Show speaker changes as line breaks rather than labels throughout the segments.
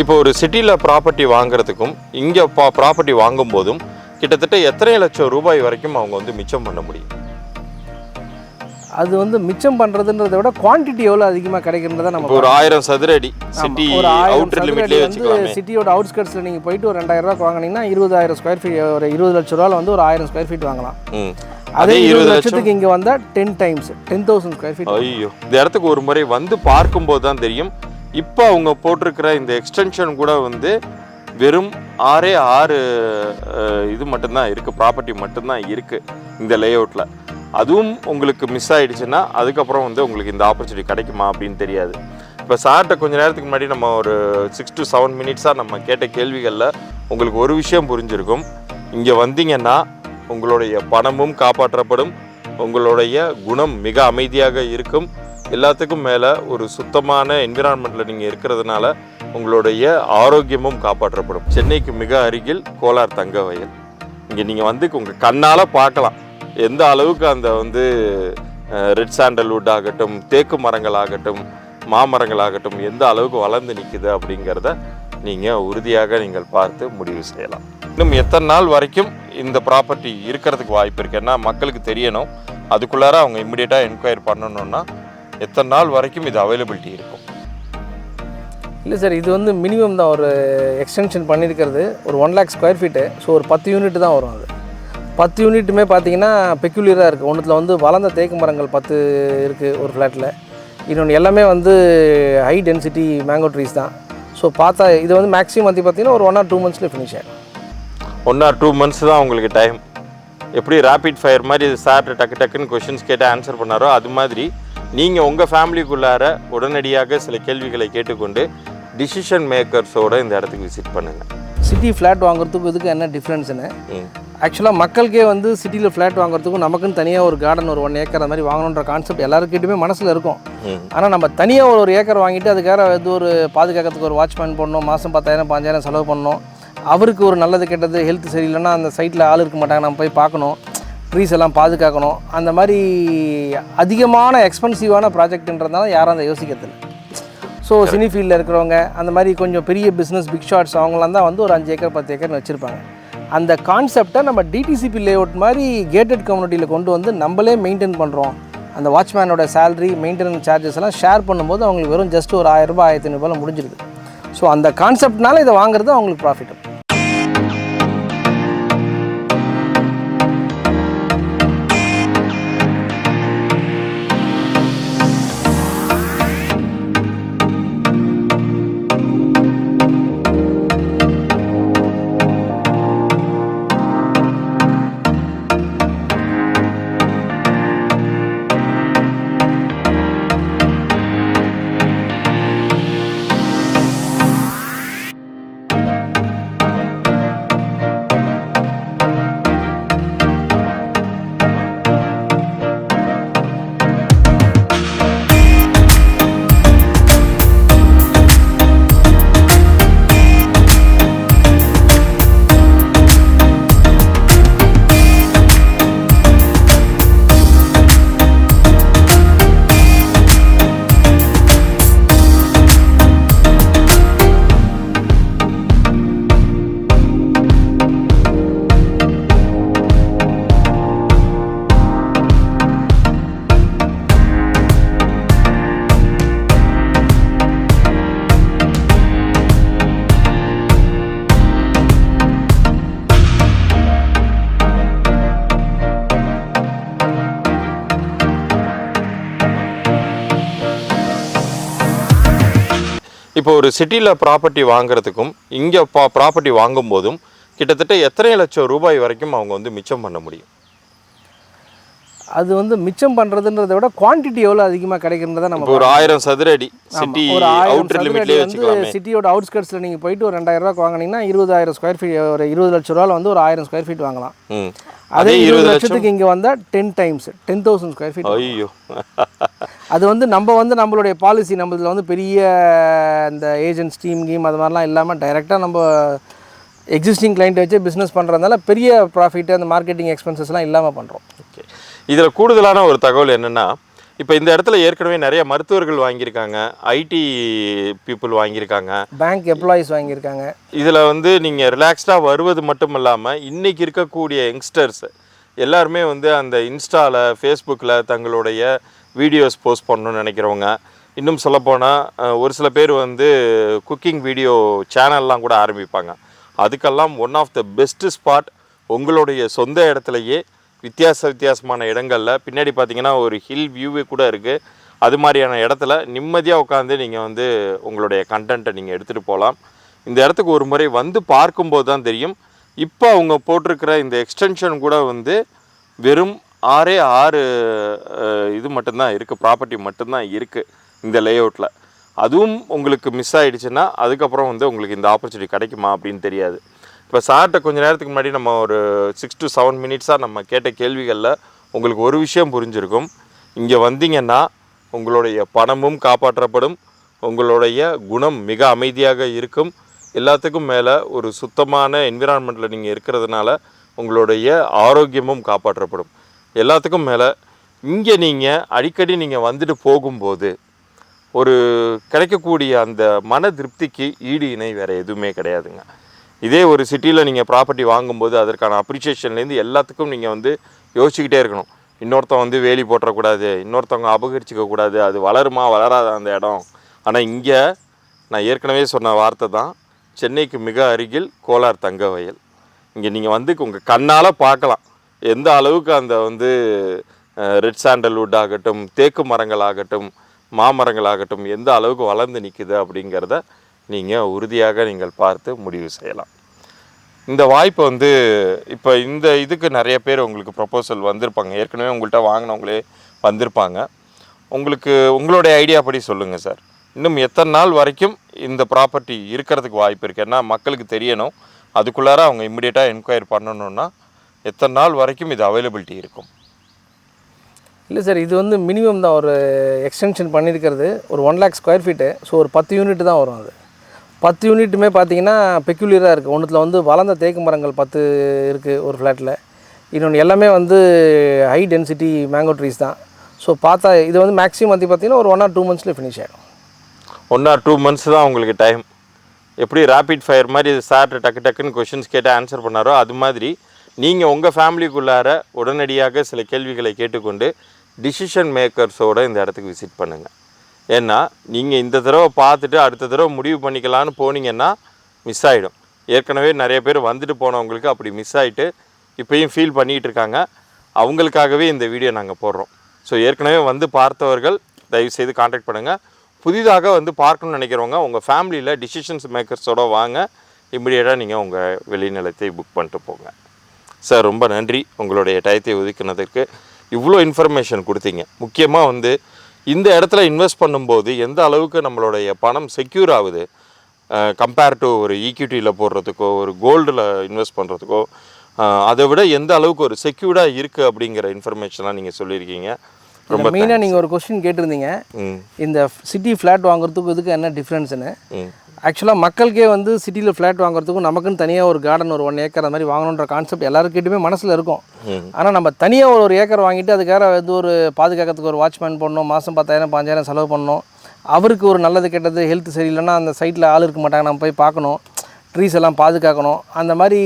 இப்போ ஒரு சிட்டியில் ப்ராப்பர்ட்டி வாங்குறதுக்கும் இங்கே பா ப்ராப்பர்ட்டி வாங்கும் போதும் கிட்டத்தட்ட எத்தனை லட்சம் ரூபாய் வரைக்கும் அவங்க வந்து மிச்சம் பண்ண முடியும்?
அது வந்து மிச்சம் பண்ணுறதுன்றதை விட குவான்டிட்டி எவ்வளோ அதிகமாக கிடைக்கிறத நம்ம
ஒரு ஆயிரம் சதுர அடி சிட்டி அவுட்டர் லிமிட்லேயே
வந்து
வச்சுக்கலாமே.
சிட்டியோட அவுட்ஸ்கட்ஸில் நீங்கள் போயிட்டு ஒரு ரெண்டாயிரம் ரூபாய்க்கு வாங்கினீங்கன்னா இருபதாயிரம் ஸ்கொயர் ஃபீட் ஒரு இருபது லட்ச ரூபாவில் வந்து ஒரு ஆயிரம் ஸ்கொயர் ஃபீட் வாங்கலாம். அதே இருபது லட்சத்துக்கு இங்கே வந்தால் ten times ten thousand square feet
ஐயோ இந்த இடத்துக்கு ஒரு முறை வந்து பார்க்கும்போது தான் தெரியும். இப்போ அவங்க போட்டிருக்கிற இந்த எக்ஸ்டென்ஷன் கூட வந்து வெறும் ஆறே ஆறு இது மட்டும்தான் இருக்குது ப்ராப்பர்ட்டி மட்டும்தான் இருக்குது இந்த லேஅவுட்டில் அதுவும் உங்களுக்கு மிஸ் ஆகிடுச்சுன்னா அதுக்கப்புறம் வந்து உங்களுக்கு இந்த ஆப்பர்ச்சுனிட்டி கிடைக்குமா அப்படின்னு தெரியாது. இப்போ சார்கிட்ட கொஞ்ச நேரத்துக்கு முன்னாடி நம்ம ஒரு சிக்ஸ் டு செவன் மினிட்ஸாக நம்ம கேட்ட கேள்விகளில் உங்களுக்கு ஒரு விஷயம் புரிஞ்சிருக்கும். இங்கே வந்தீங்கன்னா உங்களுடைய பணமும் காப்பாற்றப்படும் உங்களுடைய குணம் மிக அமைதியாக இருக்கும். எல்லாத்துக்கும் மேலே ஒரு சுத்தமான என்விரான்மெண்ட்டில் நீங்கள் இருக்கிறதுனால உங்களுடைய ஆரோக்கியமும் காப்பாற்றப்படும். சென்னைக்கு மிக அருகில் கோலார் தங்க வயல் இங்கே நீங்கள் வந்து உங்கள் கண்ணால் பார்க்கலாம். எந்த அளவுக்கு அந்த வந்து ரெட் சாண்டல்வுட் ஆகட்டும் தேக்கு மரங்கள் ஆகட்டும் மாமரங்கள் ஆகட்டும் எந்த அளவுக்கு வளர்ந்து நிற்குது அப்படிங்கிறத நீங்கள் உறுதியாக நீங்கள் பார்த்து முடிவு செய்யலாம். இன்னும் எத்தனை நாள் வரைக்கும் இந்த ப்ராப்பர்ட்டி இருக்கிறதுக்கு வாய்ப்பு இருக்குது ஏன்னா மக்களுக்கு தெரியணும். அதுக்குள்ளார அவங்க இம்மிடியேட்டாக என்கொயரி பண்ணணுன்னா எத்தனை நாள் வரைக்கும் இது அவைலபிலிட்டி இருக்கும்?
இல்லை சார் இது வந்து மினிமம் தான். ஒரு எக்ஸ்டென்ஷன் பண்ணியிருக்கிறது ஒரு one lakh square feet so ஒரு பத்து யூனிட் தான் வரும் அது. பத்து யூனிட்டுமே பார்த்தீங்கன்னா பெக்யூலியராக இருக்குது ஒன்றுத்தில் வந்து வளர்ந்த தேக்கு மரங்கள் பத்து இருக்குது ஒரு ஃப்ளாட்டில் இன்னொன்று எல்லாமே வந்து ஹை டென்சிட்டி மேங்கோ ட்ரீஸ் தான். ஸோ பார்த்தா இது வந்து மேக்ஸிமம் வந்து பார்த்தீங்கன்னா ஒரு ஒன் ஆர் டூ மந்த்ஸில் ஃபினிஷ் ஆகிடும்
ஒன் ஆர் டூ மந்த்ஸ் தான் உங்களுக்கு டைம் எப்படி ரேபிட் ஃபயர் மாதிரி சார் டக்கு டக்குன்னு கொஷின்ஸ் கேட்டு ஆன்சர் பண்ணாரோ அது மாதிரி நீங்கள் உங்கள் ஃபேமிலிக்குள்ளார உடனடியாக சில கேள்விகளை கேட்டுக்கொண்டு டிசிஷன் மேக்கர்ஸோட இந்த இடத்துக்கு விசிட் பண்ணுங்கள்
சிட்டி ஃப்ளாட் வாங்குறதுக்கும் இதுக்கு என்ன டிஃப்ரென்ஸ்னு ஆக்சுவலாக மக்களுக்கே வந்து சிட்டியில் ஃப்ளாட் வாங்குறதுக்கும் நமக்குன்னு தனியாக ஒரு கார்டன் ஒரு ஒன் ஏக்கர் அந்த மாதிரி வாங்கணுன்ற கான்செப்ட் எல்லாருக்கிட்டையுமே மனசில் இருக்கும். ஆனால் நம்ம தனியாக ஒரு ஒரு ஏக்கர் வாங்கிட்டு அதுக்காக இது ஒரு பாதுகாக்கிறதுக்கு ஒரு வாட்ச்மேன் போடணும் மாதம் பத்தாயிரம் பாஞ்சாயிரம் செலவு பண்ணணும். அவருக்கு ஒரு நல்லது கெட்டது ஹெல்த் சரியில்லைன்னா அந்த சைட்டில் ஆள் இருக்க மாட்டாங்க. நம்ம போய் பார்க்கணும். ட்ரீஸ் எல்லாம் பாதுகாக்கணும். அந்த மாதிரி அதிகமான எக்ஸ்பென்சிவான ப்ராஜெக்ட்ன்றதுனால யாரும் அதை யோசிக்கிறதில்ல. ஸோ சினி ஃபீல்டில் இருக்கிறவங்க அந்த மாதிரி கொஞ்சம் பெரிய பிஸ்னஸ் பிக் ஷாட்ஸ் அவங்களாம் தான் வந்து ஒரு அஞ்சு ஏக்கர் பத்து ஏக்கர்னு வச்சுருப்பாங்க. அந்த கான்செப்டை நம்ம டிடிசிபி லேஅவுட் மாதிரி கேட்டட் கம்யூனிட்டியில் கொண்டு வந்து நம்மளே மெயின்டைன் பண்ணுறோம் அந்த வாட்ச்மேனோட சேலரி மெயின்டெனன்ஸ் சார்ஜஸ் எல்லாம் ஷேர் பண்ணும்போது அவங்களுக்கு வெறும் ஜஸ்ட் ஒரு ஆயிரம் ரூபாய் ஆயிரத்தி ஐநூறுபாயில் முடிஞ்சிருது. ஸோ அந்த கான்செப்ட்னால இதை வாங்குறது அவங்களுக்கு ப்ராஃபிட்
இப்போ ஒரு சிட்டியில் ப்ராப்பர்ட்டி வாங்குறதுக்கும் இங்கே பா ப்ராப்பர்ட்டி வாங்கும் போதும் கிட்டத்தட்ட எத்தனை லட்சம் ரூபாய் வரைக்கும் அவங்க வந்து மிச்சம் பண்ண முடியும்?
அது வந்து மிச்சம் பண்ணுறதுன்றதை விட குவான்டிட்டி எவ்வளோ அதிகமாக கிடைக்கிறத நம்ம
ஒரு ஆயிரம் சதுர அடி சிட்டி அவுட்டர் லிமிட்லேயே
வந்து
வச்சுக்கலாமே.
சிட்டியோட அவுட்ஸ்கட்ஸில் நீங்கள் போயிட்டு ஒரு ரெண்டாயிரம் ரூபாய்க்கு வாங்கினீங்கன்னா இருபதாயிரம் ஸ்கொயர் ஃபீட் ஒரு இருபது லட்ச ரூபாவில் வந்து ஒரு ஆயிரம் ஸ்கொயர் ஃபீட் வாங்கலாம். அதே இருபது லட்சத்துக்கு இங்கே வந்தால் ten times ten thousand square feet
ஐயோ.
அது வந்து நம்ம வந்து நம்மளுடைய பாலிசி நம்மளதுல வந்து பெரிய இந்த ஏஜென்ட் ஸ்டீம் கீம் அது மாதிரிலாம் இல்லாமல் டைரெக்டாக நம்ம எக்ஸிஸ்டிங் கிளைண்ட் வச்சு பிஸ்னஸ் பண்ணுறதுனால பெரிய ப்ராஃபிட் அந்த மார்க்கெட்டிங் எக்ஸ்பென்சஸ்லாம் இல்லாமல் பண்ணுறோம்
ஓகே இதில் கூடுதலான ஒரு தகவல் என்னென்னா இப்போ இந்த இடத்துல ஏற்கனவே நிறைய மருத்துவர்கள் வாங்கியிருக்காங்க ஐடி பீப்புள் வாங்கியிருக்காங்க.
பேங்க் எம்ப்ளாயீஸ் வாங்கியிருக்காங்க.
இதில் வந்து நீங்கள் ரிலாக்ஸ்டாக வருவது மட்டும் இல்லாமல் இன்றைக்கி இருக்கக்கூடிய யங்ஸ்டர்ஸ் எல்லாருமே வந்து அந்த இன்ஸ்டாவில் ஃபேஸ்புக்கில் தங்களுடைய வீடியோஸ் போஸ்ட் பண்ணணும்னு நினைக்கிறவங்க. இன்னும் சொல்லப்போனால் ஒரு சில பேர் வந்து குக்கிங் வீடியோ சேனல்லாம் கூட ஆரம்பிப்பாங்க. அதுக்கெல்லாம் one of the best spot உங்களுடைய சொந்த இடத்துலையே வித்தியாச வித்தியாசமான இடங்களில். பின்னாடி பார்த்தீங்கன்னா ஒரு ஹில் வியூவே கூட இருக்குது அது மாதிரியான இடத்துல நிம்மதியாக உட்காந்து நீங்கள் வந்து உங்களுடைய கண்டென்ட்டை நீங்கள் எடுத்துகிட்டு போகலாம் இந்த இடத்துக்கு ஒரு முறை வந்து பார்க்கும்போது தான் தெரியும். இப்போ அவங்க போட்டிருக்கிற இந்த எக்ஸ்டென்ஷன் கூட வந்து வெறும் ஆறே ஆறு இது மட்டும்தான் இருக்குது ப்ராப்பர்ட்டி மட்டும்தான் இருக்குது இந்த லேஅவுட்டில் அதுவும் உங்களுக்கு மிஸ் ஆகிடுச்சுன்னா அதுக்கப்புறம் வந்து உங்களுக்கு இந்த ஆப்பர்ச்சுனிட்டி கிடைக்குமா அப்படின்னு தெரியாது. இப்போ சார்கிட்ட கொஞ்ச நேரத்துக்கு முன்னாடி நம்ம ஒரு சிக்ஸ் டு செவன் மினிட்ஸாக நம்ம கேட்ட கேள்விகளில் உங்களுக்கு ஒரு விஷயம் புரிஞ்சிருக்கும். இங்கே வந்தீங்கன்னா உங்களுடைய பணமும் காப்பாற்றப்படும் உங்களுடைய குணம் மிக அமைதியாக இருக்கும். எல்லாத்துக்கும் மேலே ஒரு சுத்தமான என்விரான்மெண்ட்டில் நீங்கள் இருக்கிறதுனால உங்களுடைய ஆரோக்கியமும் காப்பாற்றப்படும். எல்லாத்துக்கும் மேலே இங்கே நீங்கள் அடிக்கடி நீங்கள் வந்துட்டு போகும்போது ஒரு கிடைக்கக்கூடிய அந்த மன திருப்திக்கு ஈடு இணை வேறு எதுவுமே கிடையாதுங்க. இதே ஒரு சிட்டியில் நீங்கள் ப்ராப்பர்ட்டி வாங்கும்போது அதற்கான அப்ரிசியேஷன்லேருந்து எல்லாத்துக்கும் நீங்கள் வந்து யோசிச்சுக்கிட்டே இருக்கணும். இன்னொருத்தன் வந்து வேலி போட்டுறக்கூடாது இன்னொருத்தவங்க அபகரிச்சிக்க கூடாது அது வளருமா வளராத அந்த இடம்? ஆனால் இங்கே நான் ஏற்கனவே சொன்ன வார்த்தை தான் சென்னைக்கு மிக அருகில் கோலார் தங்க வயல். இங்கே நீங்கள் வந்து உங்கள் கண்ணால் பார்க்கலாம். எந்த அளவுக்கு அந்த வந்து ரெட் சாண்டல்வுட் ஆகட்டும் தேக்கு மரங்கள் ஆகட்டும் மாமரங்கள் ஆகட்டும் எந்த அளவுக்கு வளர்ந்து நிற்குது அப்படிங்கிறத நீங்கள் உறுதியாக நீங்கள் பார்த்து முடிவு செய்யலாம். இந்த வாய்ப்பு வந்து இப்போ இந்த இதுக்கு நிறைய பேர் உங்களுக்கு ப்ரப்போசல் வந்திருப்பாங்க. ஏற்கனவே உங்கள்கிட்ட வாங்கினவங்களே வந்திருப்பாங்க. உங்களுக்கு உங்களுடைய ஐடியா படி சொல்லுங்கள் சார் இன்னும் எத்தனை நாள் வரைக்கும் இந்த ப்ராப்பர்ட்டி இருக்கிறதுக்கு வாய்ப்பு இருக்குது ஏன்னா மக்களுக்கு தெரியணும். அதுக்குள்ளார அவங்க இம்மிடியேட்டாக என்கொயர் பண்ணணுன்னா எத்தனை நாள் வரைக்கும் இது அவைலபிலிட்டி இருக்கும்?
இல்லை சார் இது வந்து மினிமம் தான். ஒரு எக்ஸ்டென்ஷன் பண்ணியிருக்கிறது. ஒரு one lakh square feet so ஒரு பத்து யூனிட் தான் வரும் அது. பத்து யூனிட்டுமே பார்த்தீங்கன்னா பெக்யூலியராக இருக்குது ஒன்றுத்தில் வந்து வளர்ந்த தேக்கு மரங்கள் பத்து இருக்குது ஒரு ஃப்ளாட்டில் இன்னொன்று எல்லாமே வந்து ஹை டென்சிட்டி மேங்கோ ட்ரீஸ் தான். ஸோ பார்த்தா இது வந்து மேக்ஸிமம் வந்து பார்த்தீங்கன்னா ஒரு ஒன் ஆர் டூ மந்த்ஸில் ஃபினிஷ் ஆகிடும்
ஒன் ஆர் டூ மந்த்ஸ் தான் உங்களுக்கு டைம் எப்படி ரேபிட் ஃபயர் மாதிரி சார் டக்கு டக்குன்னு கொஷின்ஸ் கேட்டு ஆன்சர் பண்ணாரோ அது மாதிரி நீங்கள் உங்கள் ஃபேமிலிக்குள்ளார உடனடியாக சில கேள்விகளை கேட்டுக்கொண்டு டிசிஷன் மேக்கர்ஸோட இந்த இடத்துக்கு விசிட் பண்ணுங்கள் ஏன்னா நீங்கள் இந்த தடவை பார்த்துட்டு அடுத்த தடவை முடிவு பண்ணிக்கலான்னு போனீங்கன்னா மிஸ் ஆகிடும் ஏற்கனவே நிறைய பேர் வந்துட்டு போனவங்களுக்கு அப்படி மிஸ் ஆகிட்டு இப்போயும் ஃபீல் பண்ணிகிட்டு இருக்காங்க. அவங்களுக்காகவே இந்த வீடியோ நாங்கள் போடுறோம். ஸோ ஏற்கனவே வந்து பார்த்தவர்கள் தயவுசெய்து காண்டாக்ட் பண்ணுங்கள் புதிதாக வந்து பார்க்கணும்னு நினைக்கிறவங்க உங்கள் ஃபேமிலியில் டிசிஷன்ஸ் மேக்கர்ஸோட வாங்க. இம்மிடியேட்டாக நீங்கள் உங்கள் வெளிநிலத்தை புக் பண்ணிட்டு போங்க. சார் ரொம்ப நன்றி. உங்களுடைய டயத்தை ஒதுக்கினதுக்கு இவ்வளோ இன்ஃபர்மேஷன் கொடுத்தீங்க. முக்கியமாக வந்து இந்த இடத்துல இன்வெஸ்ட் பண்ணும்போது எந்த அளவுக்கு நம்மளுடைய பணம் செக்யூர் ஆகுது? கம்பேர் டு ஒரு ஈக்விட்டியில் போடுறதுக்கோ ஒரு கோல்டில் இன்வெஸ்ட் பண்ணுறதுக்கோ அதை விட எந்த அளவுக்கு ஒரு செக்யூர்டாக இருக்குது அப்படிங்கிற இன்ஃபர்மேஷன்லாம் நீங்கள் சொல்லியிருக்கீங்க. ரொம்ப
மெயினாக நீங்கள் ஒரு கொஸ்டின் கேட்டிருந்தீங்க. இந்த சிட்டி ஃப்ளாட் வாங்குறதுக்கும் இதுக்கு என்ன டிஃப்ரென்ஸ்னு ஆக்சுவலாக மக்களுக்கே வந்து சிட்டியில் ஃப்ளாட் வாங்குறதுக்கும் நமக்குன்னு தனியாக ஒரு கார்டன் ஒரு ஒன் ஏக்கர் அந்த மாதிரி வாங்கணுன்ற கான்செப்ட் எல்லாருக்கிட்டையுமே மனசில் இருக்கும். ஆனால் நம்ம தனியாக ஒரு ஏக்கர் வாங்கிட்டு அதுக்காக வந்து ஒரு பாதுகாக்கிறதுக்கு ஒரு வாட்ச்மேன் போடணும் மாதம் பத்தாயிரம் பாஞ்சாயிரம் செலவு பண்ணணும். அவருக்கு ஒரு நல்லது கெட்டது ஹெல்த் சரியில்லைன்னா அந்த சைட்டில் ஆள் இருக்க மாட்டாங்க. நம்ம போய் பார்க்கணும். ட்ரீஸ் எல்லாம் பாதுகாக்கணும். அந்த மாதிரி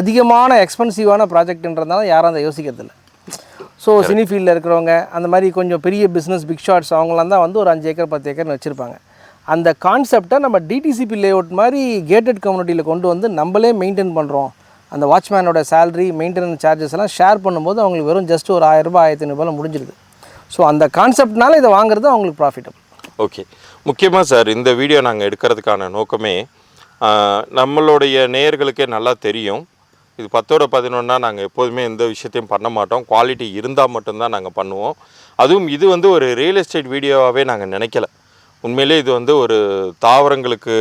அதிகமான எக்ஸ்பென்சிவான ப்ராஜெக்ட்ன்றதுனால யாரும் அதை யோசிக்கிறதில்ல. ஸோ சினி ஃபீல்டில் இருக்கிறவங்க அந்த மாதிரி கொஞ்சம் பெரிய பிஸ்னஸ் பிக் ஷாட்ஸ் அவங்களாம் தான் வந்து ஒரு அஞ்சு ஏக்கர் பத்து ஏக்கர்னு வச்சுருப்பாங்க. அந்த கான்செப்டை நம்ம டிடிசிபி லேஅவுட் மாதிரி கேட்டட் கம்யூனிட்டியில் கொண்டு வந்து நம்மளே மெயின்டைன் பண்ணுறோம் அந்த வாட்ச்மேனோட சேலரி மெயின்டெனன்ஸ் சார்ஜஸ் எல்லாம் ஷேர் பண்ணும்போது அவங்களுக்கு வெறும் ஜஸ்ட் ஒரு ஆயிரம் ரூபாய் ஆயிரத்தி ஐநூறுபாயில் முடிஞ்சிருது. ஸோ அந்த கான்செப்ட்னால இதை வாங்குறது அவங்களுக்கு ப்ராஃபிட்டபிள்
ஓகே முக்கியமாக சார் இந்த வீடியோ நாங்கள் எடுக்கிறதுக்கான நோக்கமே நம்மளுடைய நேயர்களுக்கே நல்லா தெரியும். இது பத்தோட பதினொன்னா நாங்கள் எப்போதுமே எந்த விஷயத்தையும் பண்ண மாட்டோம். குவாலிட்டி இருந்தால் மட்டும்தான் நாங்கள் பண்ணுவோம். அதுவும் இது வந்து ஒரு ரியல் எஸ்டேட் வீடியோவாகவே நாங்கள் நினைக்கல. உண்மையிலே இது வந்து ஒரு தாவரங்களுக்கு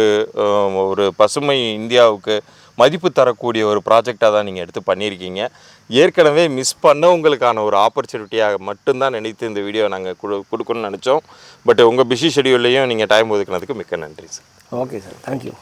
ஒரு பசுமை இந்தியாவுக்கு மதிப்பு தரக்கூடிய ஒரு ப்ராஜெக்டாக தான் நீங்கள் எடுத்து பண்ணியிருக்கீங்க. ஏற்கனவே மிஸ் பண்ணவங்களுக்கான ஒரு ஆப்பர்ச்சுனிட்டியாக மட்டும்தான் நினைத்து இந்த வீடியோ நாங்கள் கொடு கொடுக்கணும்னு நினச்சோம். பட் உங்கள் பிஸி ஷெடியூல்லையும் நீங்கள் டைம் ஒதுக்குனதுக்கு மிக்க நன்றி சார்
ஓகே சார் தேங்க்யூ